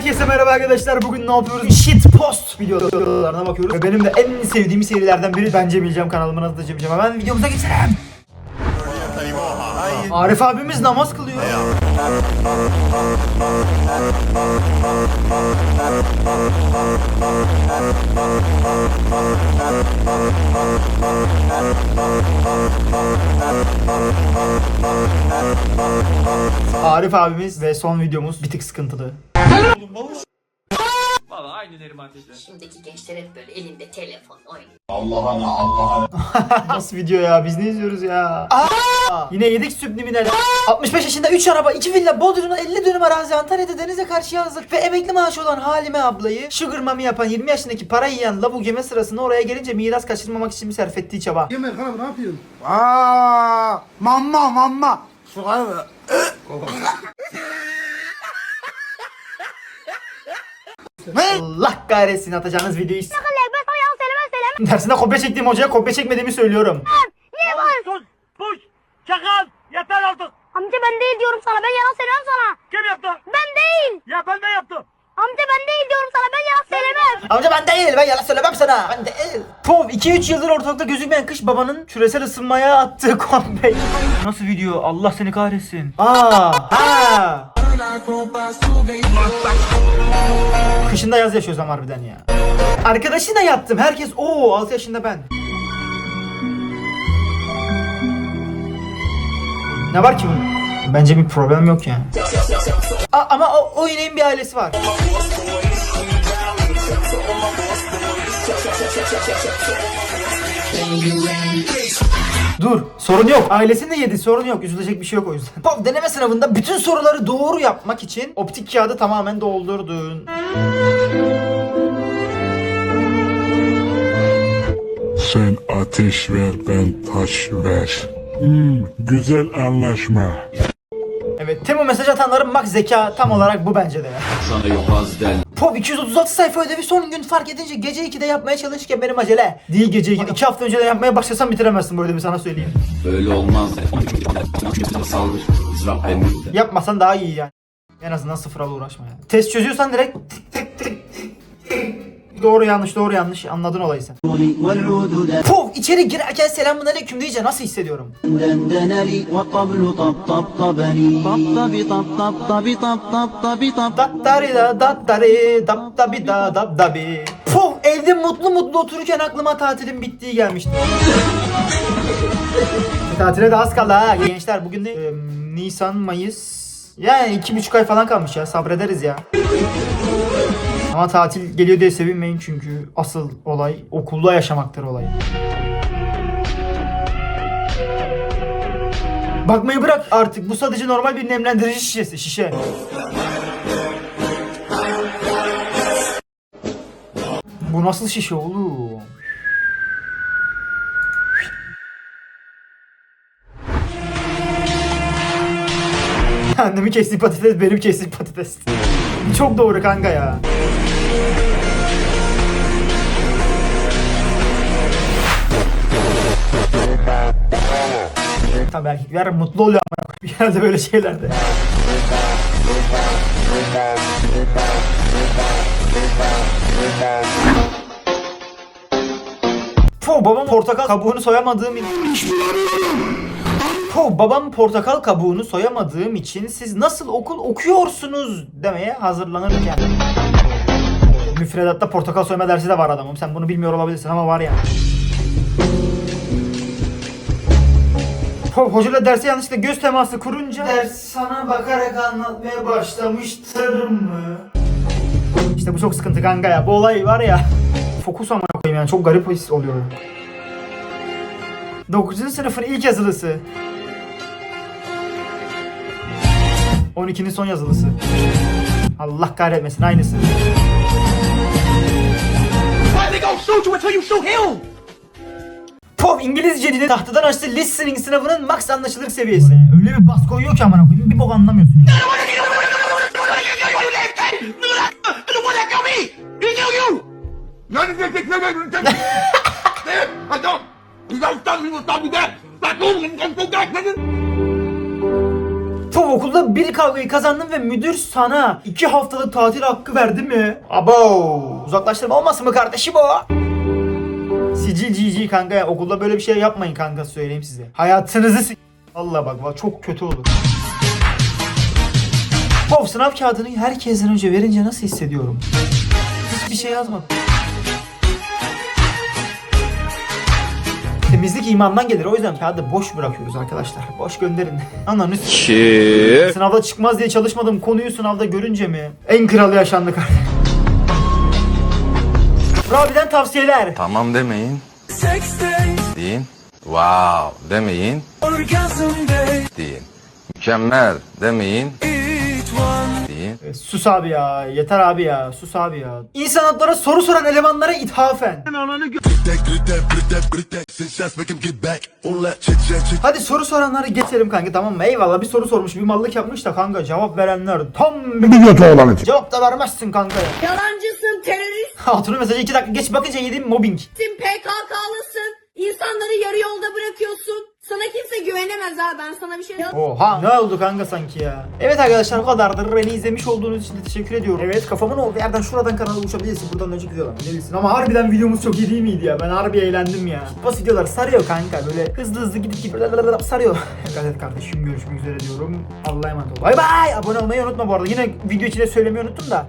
Herkese merhaba arkadaşlar. Bugün ne yapıyoruz? Shit post videolarına bakıyoruz. Ve benim de en sevdiğim serilerden biri bence bileceğim kanalımın adı da bileceğim. Hemen videomuza geçelim. Arif abimiz namaz kılıyor. Arif abimiz ve son videomuz bir tık sıkıntılı. Valla aynı Neriman teyze. Şimdiki gençler hep böyle elinde telefon oynuyor. Nasıl video ya? Biz ne izliyoruz ya? Aa! Yine yedik subliminal. 65 yaşında 3 araba, 2 villa, Bodrum'da 50 dönüm arazi, Antalya'da denize karşı yazlık ve emekli maaşı olan Halime ablayı sugar mami yapan 20 yaşındaki para yiyen lavuk yeme sırasında oraya gelince miras kaçırmamak için sarf ettiği çaba. Yemek hanım ne yapıyorsun? Aa, mamma mamma. Şu abi. Allah kahretsin atacağınız videoyu. Dersinde kopya çektiğim hocaya kopya çekmediğimi söylüyorum. Sus! Puş! Çakal! Yeter artık! Amca ben değil diyorum sana. Ben yalan söylemem sana. Kim yaptı? Ben değil. Ya ben ne yaptım? Amca ben değil diyorum sana. Ben yalan söylemem. Amca ben değil ben yalan söylemem sana ben değil. Pov 2-3 yıldır ortalıkta gözükmeyen kış babanın küresel ısınmaya attığı comeback. Nasıl video Allah seni kahretsin. Aa ha. Kışında yaz yaşıyoruz ama harbiden ya. Arkadaşıyla yattım herkes o 6 yaşında ben. Ne var ki bunun? Bence bir problem yok yani. A- ama o, o ineğin bir ailesi var. Dur sorun yok. Ailesini de yedi sorun yok. Üzülecek bir şey yok o yüzden. Pop deneme sınavında bütün soruları doğru yapmak için optik kağıdı tamamen doldurdun. Sen ateş ver ben taş ver. Hmm, güzel anlaşma. Evet Temo mesaj atanların max zeka tam olarak bu bence de ya. Sana yobaz del. Pop 236 sayfa ödevi son gün fark edince gece 2'de yapmaya çalışırken benim acele. Değil gece 2'de. 2 hafta önceden yapmaya başlasam bitiremezsin bu ödevi sana söyleyeyim. Böyle olmaz. Saldır. İsraf benim. Yapmasan daha iyi yani. En azından sıfırla uğraşma yani. Test çözüyorsan direkt tık tık tık Doğru yanlış doğru yanlış anladın olayı sen. Puh içeri girerken selamun aleyküm deyince nasıl hissediyorum? Dattari evde mutlu mutlu otururken aklıma tatilin bittiği gelmişti. Tatile de az kaldı ha gençler bugün de e, Nisan Mayıs yani iki buçuk ay falan kalmış ya sabrederiz ya. Ama tatil geliyor diye sevinmeyin çünkü asıl olay okulda yaşamaktır olay. Bakmayı bırak artık bu sadece normal bir nemlendirici şişesi şişe. Bu nasıl şişe oğlum? Annemi kestiği patates benim kestiğim patates. Çok doğru kanka ya. Tabii erkekler mutlu oluyor ama genelde böyle şeylerde. Po babam portakal kabuğunu soyamadığım için... Po babam portakal kabuğunu soyamadığım için siz nasıl okul okuyorsunuz demeye hazırlanırken. Müfredatta portakal soyma dersi de var adamım. Sen bunu bilmiyor olabilirsin ama var ya. Po hocayla derse yanlışlıkla göz teması kurunca ders sana bakarak anlatmaya başlamıştır mı? İşte bu çok sıkıntı kanka ya. Bu olay var ya. Fokus ama koyayım yani çok garip his oluyor. 9. sınıfın ilk yazılısı. 12'nin son yazılısı. Allah kahretmesin aynısı. Pop İngilizcenin tahtadan açtığı listening sınavının max anlaşılır seviyesi. Öyle bir bas koyuyor ki amına koyayım bir bok anlamıyorsun. Oğlum okulda bir kavgayı kazandın ve müdür sana iki haftalık tatil hakkı verdi mi? Abo. Uzaklaştırma olmasın mı kardeşim o? Sicil GG kanka ya. Okulda böyle bir şey yapmayın kanka söyleyeyim size. Hayatınızı s- Allah bak bak çok kötü olur. Of sınav kağıdını herkesten önce verince nasıl hissediyorum? Hiçbir şey yazmadım. Temizlik imandan gelir. O yüzden kağıdı boş bırakıyoruz arkadaşlar. Boş gönderin. Ananı s- Sınavda çıkmaz diye çalışmadım. Konuyu sınavda görünce mi? En kralı yaşandı kardeşim. Rabi'den tavsiyeler. Tamam demeyin. Deyin. Wow demeyin. Deyin. Mükemmel demeyin. Deyin. E, sus abi ya. Yeter abi ya. Sus abi ya. İnsan haklara soru soran elemanlara ithafen. Hadi soru soranları geçelim kanka tamam mı? Eyvallah bir soru sormuş bir mallık yapmış da kanka cevap verenler tam bir kötü oğlan için. cevap da vermezsin kanka ya. Yalancısın, teröristsin, Hatunun mesajı iki dakika geç bakınca yediğim mobbing. PKK'lısın. İnsanları yarı yolda ha ben sana bir şey Oha ne oldu kanka sanki ya. Evet arkadaşlar bu kadardır. Beni izlemiş olduğunuz için de teşekkür ediyorum. Evet kafamın olduğu yerden şuradan kanala uçabilirsin. Buradan önceki videolar bilirsin. Ama harbiden videomuz çok iyi değil miydi ya? Ben harbi eğlendim ya. Bas videolar sarıyor kanka. Böyle hızlı hızlı gidip gidip sarıyor. Dikkat et kardeşim görüşmek üzere diyorum. Allah'a emanet ol. Bay bay. Abone olmayı unutma bu arada. Yine video içinde söylemeyi unuttum da.